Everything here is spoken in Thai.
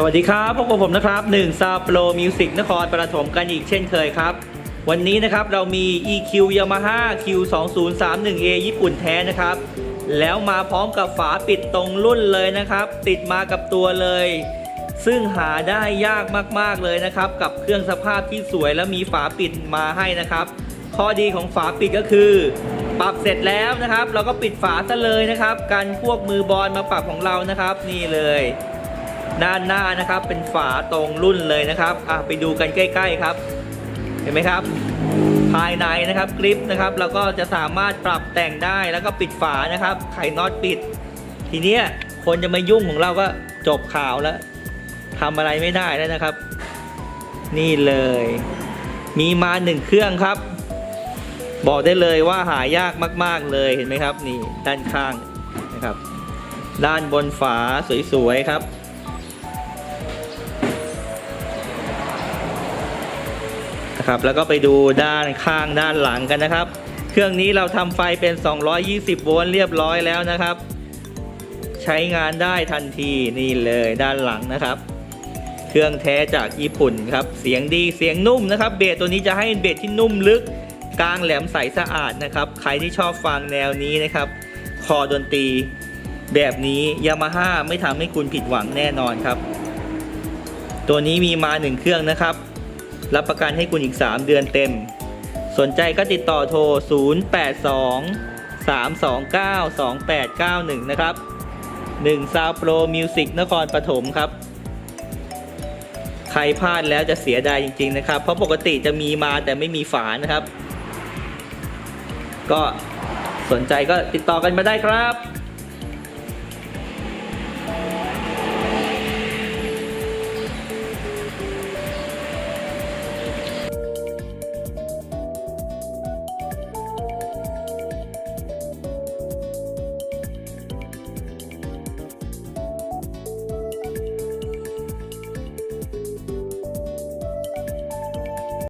สวัสดีครับพบกับผมนะครับ1ซาโปรมิวสิกนครปฐมกันอีกเช่นเคยครับ วันนี้นะครับเรามี EQ Yamaha Q2031A ญี่ปุ่นแท้นะครับ แล้วมาพร้อมกับฝาปิดตรงรุ่นเลยนะครับ ติดมากับตัวเลย ซึ่งหาได้ยากมากๆเลยนะครับ กับเครื่องสภาพที่สวยและมีฝาปิดมาให้นะครับ ข้อดีของฝาปิดก็คือ ปรับเสร็จแล้วนะครับ เราก็ปิดฝาซะเลยนะครับ กันพวกมือบอลมาปรับของเรานะครับ นี่เลย ด้านหน้านะครับเป็นฝาตรงรุ่นเลยนะครับอะไปดูกันใกล้ ๆครับ เห็นไหมครับ ภายในนะครับกริปนะครับเราก็จะสามารถปรับแต่งได้แล้วก็ปิดฝานะครับ ไขน็อตปิด ทีเนี้ยคนจะมายุ่งของเราก็จบข่าวแล้วทำอะไรไม่ได้แล้วนะครับ นี่เลย มีมาหนึ่งเครื่องครับ บอกได้เลยว่าหายากมาก ๆเลยเห็นไหมครับ นี่ด้านข้างนะครับ ด้านบนฝาสวยๆครับ นะครับ แล้วก็ไปดูด้านข้างด้านหลังกันนะครับ เครื่องนี้เราทำไฟเป็น 220 โวลต์เรียบร้อยแล้วนะครับ ใช้งานได้ทันทีนี่เลยด้านหลังนะครับ เครื่องแท้จากญี่ปุ่นครับ เสียงดีเสียงนุ่มนะครับ เบสตัวนี้จะให้เบสที่นุ่มลึกกลางแหลมใสสะอาดนะครับ ใครที่ชอบฟังแนวนี้นะครับ คอดนตรีแบบนี้ยามาฮ่าไม่ทำให้คุณผิดหวังแน่นอนครับ ตัวนี้มีมาหนึ่งเครื่องนะครับ รับประกันให้คุณอีก 3 เดือนเต็ม สนใจก็ติดต่อโทร 082 329 2891 นะครับ1 s o u Pro Music นครปฐมครับ ใครพลาดแล้วจะเสียดายจริง ๆ นะครับ เพราะปกติจะมีมาแต่ไม่มีฝานะครับ ก็สนใจก็ติดต่อกันมาได้ครับ